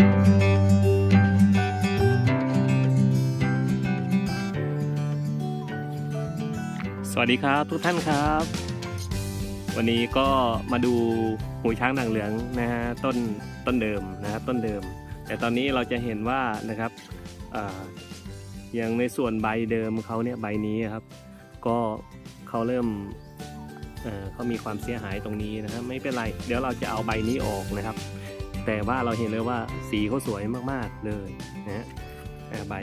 สวัสดีครับทุกท่านครับ วันนี้ก็มาดูหูช้างด่างเหลืองนะฮะต้นต้นเดิมนะครับต้นเดิม แต่ตอนนี้เราจะเห็นว่านะครับอย่างในส่วนใบเดิมเขาเนี่ยใบนี้ครับ ก็เขาเริ่มเเขามีความเสียหายตรงนี้นะครับไม่เป็นไร เดี๋ยวเราจะเอาใบนี้ออกนะครับ แต่ว่าเราเห็นเลยว่าสีเขาสวยมากๆเลยนะฮะใบ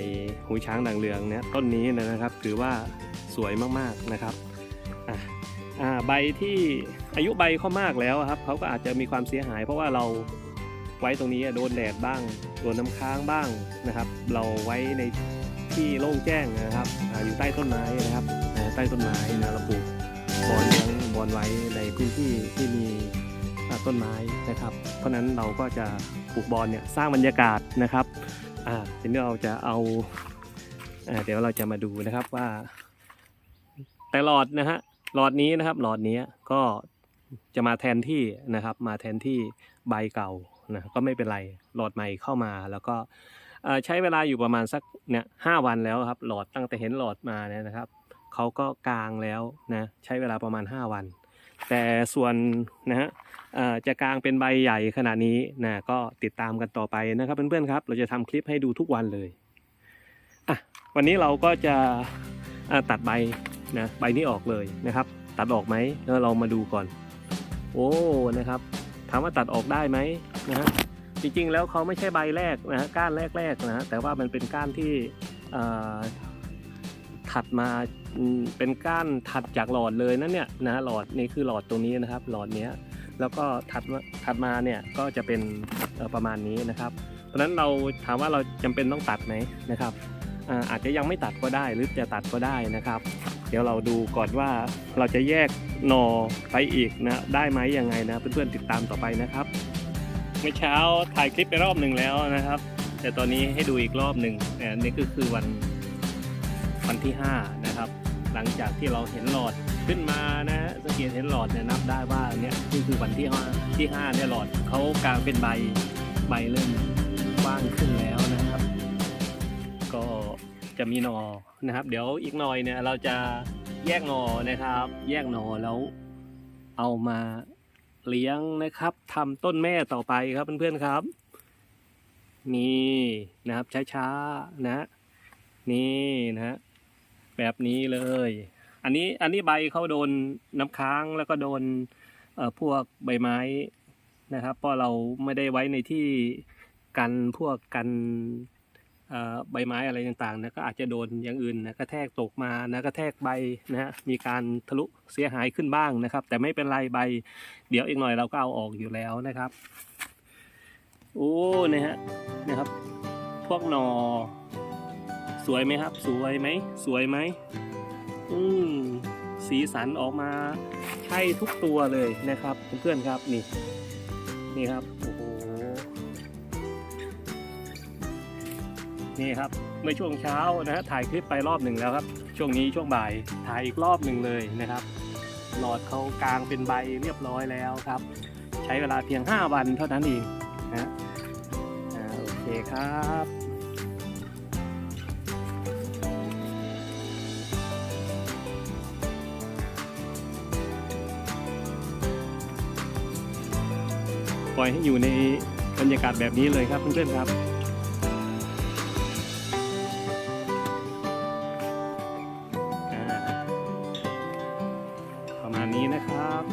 หูช้างด่างเหลืองเนี่ยต้นนี้นะครับถือว่าสวยมากๆนะครับอ่าใบที่อายุใบเขามากแล้วครับเขาก็อาจจะมีความเสียหาย เพราะว่าเราไว้ตรงนี้โดนแดดบ้างโดนน้ำค้างบ้างนะครับ เราไว้ในที่โล่งแจ้งนะครับออยู่ใต้ต้นไม้นะครับใต้ต้นไม้นะเราปลูกบอนเลี้ยงบอนไว้ในพื้นที่ที่มี ต้นไม้นะครับ เพราะนั้นเราก็จะปลูกบอนเนี่ยสร้างบรรยากาศนะครับอ่าทีนี้เราจะเอาอ่าเดี๋ยวเราจะมาดูนะครับว่า แต่หลอดนะฮะหลอดนี้นะครับหลอดนี้ก็จะมาแทนที่นะครับ มาแทนที่ใบเก่านะก็ไม่เป็นไรหลอดใหม่เข้ามาแล้วก็ใช้เวลาอยู่ประมาณสักเนี่ยห้าวันแล้วครับหลอดตั้งแต่เห็นหลอดมาเนี่ยนะครับเขาก็กลางแล้วนะใช้เวลาประมาณ 5 วัน แต่ส่วนนะฮะจะกลางเป็นใบใหญ่ขนาดนี้นะก็ติดตามกันต่อไปนะครับเพื่อนๆครับ เราจะทำคลิปให้ดูทุกวันเลยอะวันนี้เราก็จะตัดใบนะใบนี้ออกเลยนะครับ ตัดออกไหมแล้วเรามาดูก่อน โอ้นะครับถามว่าตัดออกได้ไหมนะฮะจริงๆแล้วเขาไม่ใช่ใบแรกนะฮะก้านแรกๆนะฮะแต่ว่ามันเป็นก้านที่ถัดมา เป็นก้านถัดจากหลอดเลยนั่นเนี่ยนะหลอดนี่คือหลอดตรงนี้นะครับ หลอดเนี้ยแล้วก็ถัดมาถัดมาเนี่ยก็จะเป็นประมาณนี้นะครับ เพราะฉะนั้นเราถามว่าเราจำเป็นต้องตัดไหมนะครับอาจจะยังไม่ตัดก็ได้หรือจะตัดก็ได้นะครับ เดี๋ยวเราดูก่อนว่าเราจะแยกหนอไปอีกนะได้ไหมยังไงนะเพื่อนๆติดตามต่อไปนะครับเมื่อเช้าถ่ายคลิปไปรอบหนึ่งแล้วนะครับ แต่ตอนนี้ให้ดูอีกรอบหนึ่งอ่านี่ก็คือวันวันที่5นะครับ หลังจากที่เราเห็นหลอดขึ้นมานะสังเกตเห็นหลอดเนี่ยนับได้ว่าเนี่ยนี่คือวันที่ห้าที่ห้าเนี่ยหลอดเขากลางเป็นใบใบเริ่มกว้างขึ้นแล้วนะครับ ก็จะมีหนอนะครับ เดี๋ยวอีกหน่อยเนี่ยเราจะแยกหนอนะครับ แยกหนอแล้วเอามาเลี้ยงนะครับทำต้นแม่ต่อไปครับเพื่อนๆครับ นี่นะครับช้าๆนะ นี่นะฮะ แบบนี้เลย อันนี้อันนี้ใบเขาโดนน้ำค้างแล้วก็โดนพวกใบไม้นะครับเพราะเราไม่ได้ไว้ในที่กันพวกกันใบไม้อะไรต่างๆนะก็อาจจะโดนอย่างอื่นนะกระแทกตกมานะกระแทกใบนะฮะมีการทะลุเสียหายขึ้นบ้างนะครับ แต่ไม่เป็นไรใบ เดี๋ยวอีกหน่อยเราก็เอาออกอยู่แล้วนะครับ โอ้เนี่ยฮะนะครับ พวกหนอ สวยไหมครับ สวยไหม สวยไหมอืมสีสันออกมาใช่ทุกตัวเลยนะครับเพื่อนๆครับนี่นี่ครับโอ้โหนี่ครับเมื่อช่วงเช้านะฮะถ่ายคลิปไปรอบหนึ่งแล้วครับ ช่วงนี้ช่วงบ่ายถ่ายอีกรอบหนึ่งเลยนะครับ หลอดเขากลางเป็นใบเรียบร้อยแล้วครับ ใช้เวลาเพียง 5 วันเท่านั้นเองนะฮะโอเคครับ ปล่อยให้อยู่ในบรรยากาศแบบนี้เลยครับเพื่อนๆครับประมาณนี้นะครับ